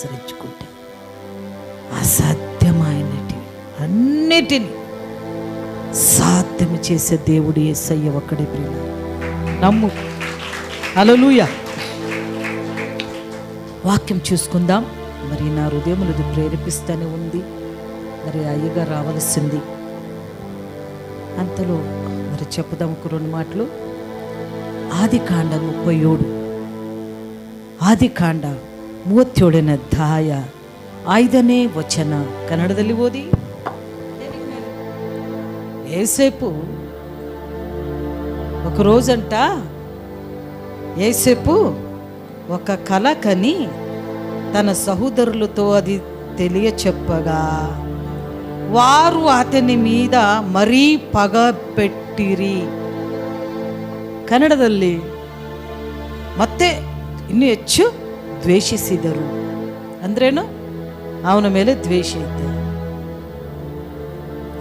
ఆశ్రయించుకుంటే. అసాధ్యమైనటి అన్నిటిని సాధ్యం చేసే దేవుడు ఏసయ్య ఒక్కడే ప్రియ నమ్ము. అలలుయ వాక్యం చూసుకుందాం. మరి నా హృదయములది ప్రేరేపిస్తూనే ఉంది. మరి అయ్యగా రావాల్సింది. అంతలో మరి చెప్పుదాం ఒక రెండు మాటలు. ఆది కాండ ముప్పై ఏడు. ఆది కాండ ಮೂವತ್ತೇಳನೇ ಅಧ್ಯಾಯ ಐದನೇ ವಚನ ಕನ್ನಡದಲ್ಲಿ ಓದಿ ఏసేపు ఒక రోజంట ఏసేపు ఒక కళ కని తన సహోదరులతో అది తెలియ చెప్పగా వారు అతని మీద మరీ పగ పెట్టిరి ಕನ್ನಡದಲ್ಲಿ ಮತ್ತೆ ಇನ್ನೂ ಹೆಚ್ಚು ದ್ವೇಷಿಸಿದರು. ಅಂದ್ರೇನು? ಅವನ ಮೇಲೆ ದ್ವೇಷ ಇದ್ದೆ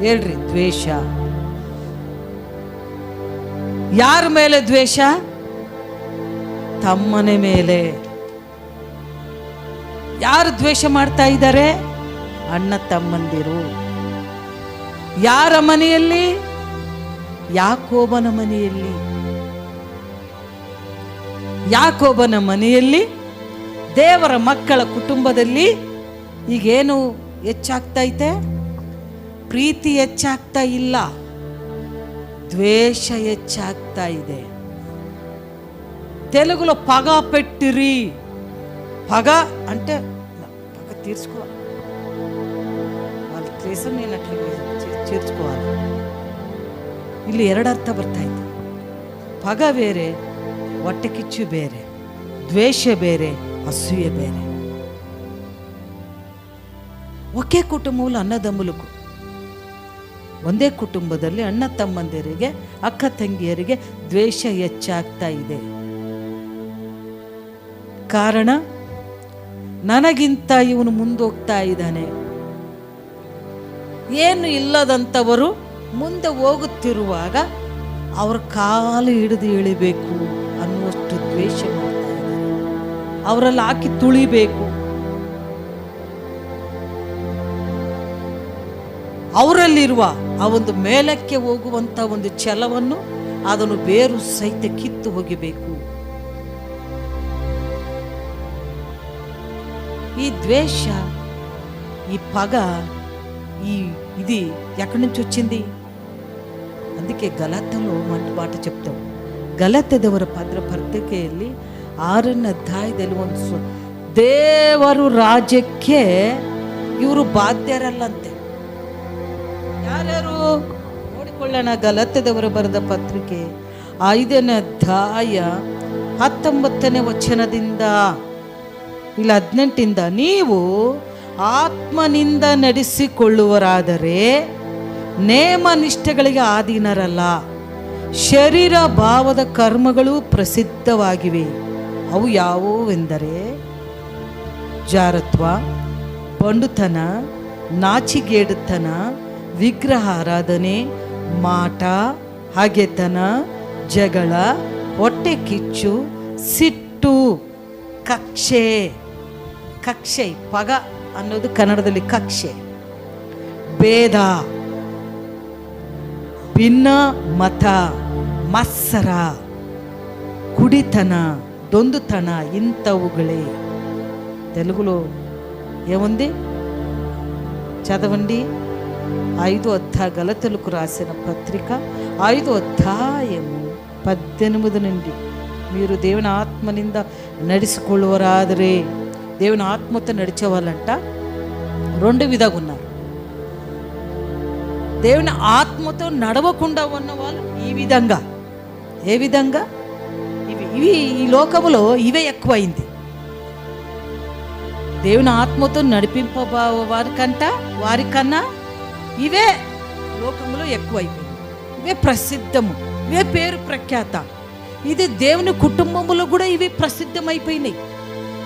ಹೇಳ್ರಿ, ದ್ವೇಷ. ಯಾರ ಮೇಲೆ ದ್ವೇಷ? ತಮ್ಮನೆ ಮೇಲೆ. ಯಾರು ದ್ವೇಷ ಮಾಡ್ತಾ ಇದ್ದಾರೆ? ಅಣ್ಣ ತಮ್ಮಂದಿರು. ಯಾರ ಮನೆಯಲ್ಲಿ? ಯಾಕೋಬನ ಮನೆಯಲ್ಲಿ. ಯಾಕೋಬನ ಮನೆಯಲ್ಲಿ? ದೇವರ ಮಕ್ಕಳ ಕುಟುಂಬದಲ್ಲಿ ಈಗೇನು ಹೆಚ್ಚಾಗ್ತಾ ಐತೆ ಪ್ರೀತಿ ಹೆಚ್ಚಾಗ್ತಾ ಇಲ್ಲ ದ್ವೇಷ ಹೆಚ್ಚಾಗ್ತಾ ಇದೆ తెలుగులో పగ పెట్టిరి పగ అంటే పగ తీర్చుకోవాలి వాళ్ళ దేశం నేను అట్లా చే- చేర్చుకోవాలి ಇಲ್ಲಿ ಎರಡು ಅರ್ಥ ಬರ್ತಾ ಇತ್ತು ಪಗ ಬೇರೆ ಹೊಟ್ಟೆ ಕಿಚ್ಚು ಬೇರೆ ದ್ವೇಷ ಬೇರೆ ಅಸೂಯೆ ಬೇರೆ ఒకే కుటుంబంలో అన్నదమ్ములకు ಒಂದೇ ಕುಟುಂಬದಲ್ಲಿ ಅಣ್ಣ ತಮ್ಮಂದಿರಿಗೆ ಅಕ್ಕ ತಂಗಿಯರಿಗೆ ದ್ವೇಷ ಹೆಚ್ಚಾಗ್ತಾ ಇದೆ ಕಾರಣ ನನಗಿಂತ ಇವನು ಮುಂದೋಗ್ತಾ ಇದ್ದಾನೆ ಏನು ಇಲ್ಲದಂಥವರು ಮುಂದೆ ಹೋಗುತ್ತಿರುವಾಗ ಅವ್ರ ಕಾಲು ಹಿಡಿದು ಇಳಿಬೇಕು ಅನ್ನುವಷ್ಟು ದ್ವೇಷ ಮಾಡ್ತಾ ಇದ್ದಾರೆ ಅವರಲ್ಲಿ ಹಾಕಿ ತುಳಿಬೇಕು. ಅವರಲ್ಲಿರುವ ಆ ಒಂದು ಮೇಲಕ್ಕೆ ಹೋಗುವಂತ ಒಂದು ಛಲವನ್ನು ಅದನ್ನು ಬೇರು ಸಹಿತ ಕಿತ್ತು ಹೋಗಿಬೇಕು. ಈ ದ್ವೇಷ, ಈ ಪಗ, ಈ ಇದು ಯಾಕಡೆ ವಚ್ಚಿಂದಿ ಅದಕ್ಕೆ ಗಲಾತಲು ಮಾಟ ಚೆಪ್ತವು. ಗಲಾತದವರ ಪಾತ್ರ ಪ್ರತ್ಯಕೆಯಲ್ಲಿ ಆರನೇ ಅಧ್ಯಾಯದಲ್ಲಿ ಒಂದು ಸು, ದೇವರು ರಾಜ್ಯಕ್ಕೆ ಇವರು ಬಾಧ್ಯರಲ್ಲಂತೆ. ಯಾರ್ಯಾರು? ನೋಡಿಕೊಳ್ಳೋಣ, ಗಲತ್ಯದವರು ಬರೆದ ಪತ್ರಿಕೆ ಐದನೇ ಅಧ್ಯಾಯ ಹತ್ತೊಂಬತ್ತನೇ ವಚನದಿಂದ. ಇಲ್ಲ, ಹದಿನೆಂಟಿಂದ. ನೀವು ಆತ್ಮನಿಂದ ನಡೆಸಿಕೊಳ್ಳುವರಾದರೆ ನೇಮ ನಿಷ್ಠೆಗಳಿಗೆ ಆಧೀನರಲ್ಲ. ಶರೀರ ಭಾವದ ಕರ್ಮಗಳು ಪ್ರಸಿದ್ಧವಾಗಿವೆ. ಅವು ಯಾವುವೆಂದರೆ ಜಾರತ್ವ ಬಂಡುತನ ನಾಚಿಗೇಡುತನ ವಿಗ್ರಹ ಆರಾಧನೆ ಮಾಟ, ಹಗೆತನ, ಜಗಳ, ಹೊಟ್ಟೆ ಕಿಚ್ಚು, ಸಿಟ್ಟು, ಕಕ್ಷೆ. ಕಕ್ಷೆ, ಪಗ ಅನ್ನೋದು ಕನ್ನಡದಲ್ಲಿ ಕಕ್ಷೆ. ಭೇದ. ಭಿನ್ನ ಮತ. ಮತ್ಸರ. ಕುಡಿತನ. దొందుతన ఇంతవుగలే. తెలుగులో ఏముంది? చదవండి. ఐదు వద్ద గల తెలుగు రాసిన పత్రిక ఐదో అధ్యాయము పద్దెనిమిది నుండి. మీరు దేవుని ఆత్మ నింద నడుచుకోవరాదరే దేవుని ఆత్మతో నడిచేవాళ్ళంట. రెండు విధంగా ఉన్నారు. దేవుని ఆత్మతో నడవకుండా ఉన్న వాళ్ళు ఈ విధంగా. ఏ విధంగా? ఇవి ఈ లోకములో ఇవే ఎక్కువైంది. దేవుని ఆత్మతో నడిపింప వారికంట వారికన్నా ఇవే లోకంలో ఎక్కువైపోయింది. ఇవే ప్రసిద్ధము ఇవే పేరు ప్రఖ్యాత. ఇది దేవుని కుటుంబములో కూడా ఇవి ప్రసిద్ధమైపోయినాయి.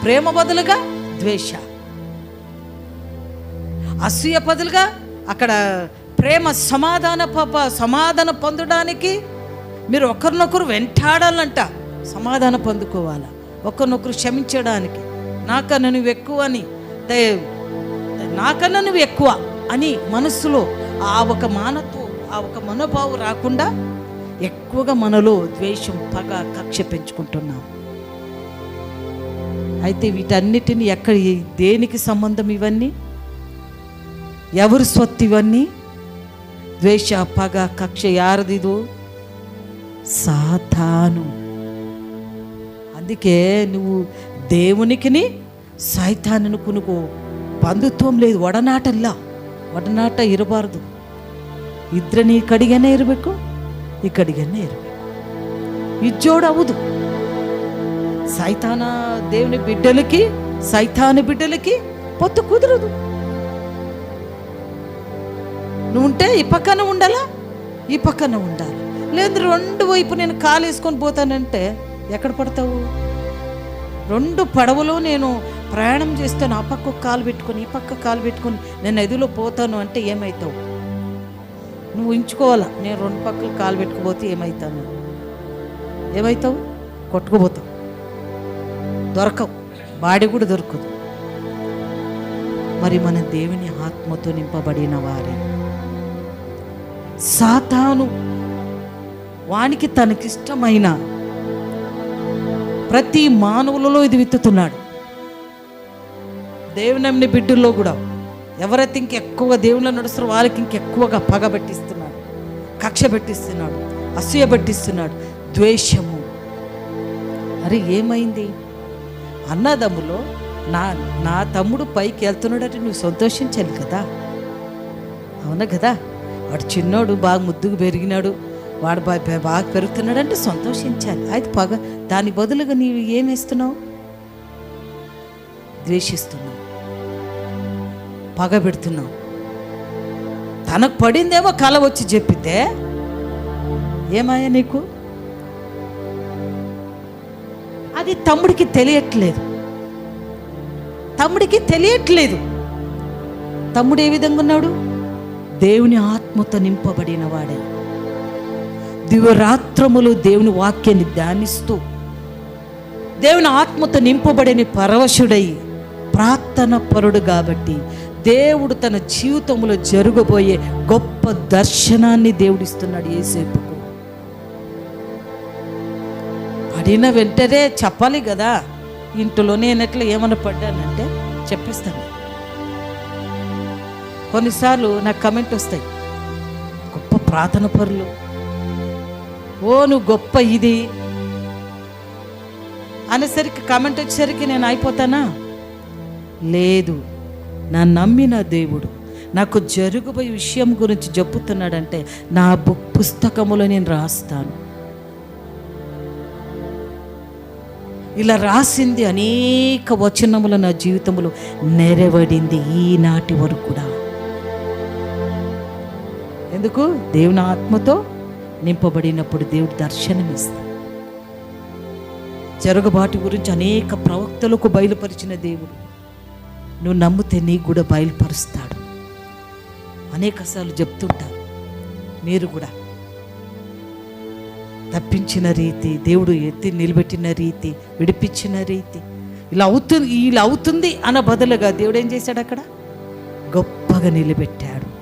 ప్రేమ బదులుగా ద్వేష. అసూయ బదులుగా అక్కడ ప్రేమ సమాధాన పాప సమాధాన పొందడానికి మీరు ఒకరినొకరు వెంటాడాలంట. సమాధానం పొందుకోవాలి? ఒకరినొకరు క్షమించడానికి. నాకన్నా నువ్వు ఎక్కువ అని నాకన్నా నువ్వు ఎక్కువ అని మనస్సులో ఆ ఒక మానతో ఆ ఒక మనోభావం రాకుండా ఎక్కువగా మనలో ద్వేషం పగ కక్ష పెంచుకుంటున్నాం. అయితే వీటన్నిటిని ఎక్కడ దేనికి సంబంధం ఇవన్నీ? ఎవరు స్వత్తు ఇవన్నీ? ద్వేష పగ కక్ష యారదిదో సాతాను. అందుకే నువ్వు దేవునికిని సైతాన్ని కొనుకో బంధుత్వం లేదు ಒಡನಾಟಲ್ಲ ಒಡನಾಟ ಇರಬಾರ್ದು ಇದ್ರೆ ನೀ ಈ ಕಡೆಗೇನೆ ಇರಬೇಕು ಈ ಕಡೆಗೇನೆ ಇರಬೇಕು ఇజ్జోడు అవ్వదు సైతాన దేవుని బిడ్డలకి సైతాని బిడ్డలకి పొత్తు కుదరదు నువ్వు ఉంటే ఈ పక్కన ఉండాలా ఈ పక్కన ఉండాలి లేదు రెండు వైపు నేను కాలు వేసుకొని పోతానంటే ఎక్కడ పడతావు? రెండు పడవలో నేను ప్రయాణం చేస్తాను ఆ పక్క కాలు పెట్టుకొని ఈ పక్క కాలు పెట్టుకొని నేను నదిలో పోతాను అంటే ఏమవుతావు నువ్వు ఉంచుకోవాలా? నేను రెండు పక్కలు కాలు పెట్టుకుపోతే ఏమవుతాను ఏమవుతావు కొట్టుకుపోతావు. దొరకవు. బాడీ కూడా దొరకదు. మరి మన దేవుని ఆత్మతో నింపబడిన వారే. సాతాను వానికి తనకిష్టమైన ప్రతి మానవులలో ఇది విత్తుతున్నాడు. దేవుని బిడ్డల్లో కూడా ఎవరైతే ఇంకెక్కువ దేవుళ్ళు నడుస్తారో వాళ్ళకి ఇంకెక్కువగా పగ పెట్టిస్తున్నాడు కక్ష పెట్టిస్తున్నాడు అసూయ పెట్టిస్తున్నాడు ద్వేషము. అరే ఏమైంది? అన్నదమ్ములో నా నా తమ్ముడు పైకి వెళ్తున్నాడంటే నువ్వు సంతోషించాలి కదా. అవునా కదా? వాడు చిన్నోడు బాగా ముద్దుకు పెరిగినాడు. వాడు బాగా బాగా సంతోషించాలి. అయితే పగ దాని బదులుగా నీవు ఏమేస్తున్నావు ద్వేషిస్తున్నావు. పగ పెడుతున్నావు తనకు పడిందేమో కల వచ్చి చెప్పితే ఏమాయా నీకు? అది తమ్ముడికి తెలియట్లేదు. తమ్ముడికి తెలియట్లేదు. తమ్ముడు ఏ విధంగా ఉన్నాడు? దేవుని ఆత్మతో నింపబడిన వాడే. దివరాత్రములు దేవుని వాక్యాన్ని ధ్యానిస్తూ దేవుని ఆత్మతో నింపబడిన పరవశుడై ప్రార్థన పరుడు కాబట్టి దేవుడు తన జీవితంలో జరగబోయే గొప్ప దర్శనాన్ని దేవుడిస్తున్నాడు ఏసేపుకు అడిగిన వెంటనే చెప్పాలి కదా ఇంట్లో నేను ఎట్లా ఏమన్నా పడ్డానంటే చెప్పిస్తాను. కొన్నిసార్లు నాకు కమెంట్ వస్తాయి గొప్ప ప్రార్థన పరులు ఓ నువ్వు గొప్ప ఇది. అనేసరికి కమెంట్ వచ్చేసరికి నేను అయిపోతానా? లేదు నా నమ్మిన దేవుడు నాకు జరుగుబోయే విషయం గురించి చెప్పుతున్నాడంటే నా బుక్ పుస్తకములో నేను రాస్తాను. ఇలా రాసింది అనేక వచనములు నా జీవితంలో నెరవడింది ఈనాటి వరకు కూడా. ఎందుకు? దేవుని ఆత్మతో? నింపబడినప్పుడు దేవుడు దర్శనమిస్తాడు. జరగబాటు గురించి అనేక ప్రవక్తలకు బయలుపరిచిన దేవుడు నువ్వు నమ్మితే నీకు కూడా బయలుపరుస్తాడు. అనేకసార్లు చెప్తుంటారు మీరు కూడా తప్పించిన రీతి దేవుడు ఎత్తి నిలబెట్టిన రీతి విడిపించిన రీతి ఇలా అవుతుంది ఇలా అవుతుంది అన్న బదులుగా దేవుడు ఏం చేశాడు అక్కడ? గొప్పగా నిలబెట్టాడు.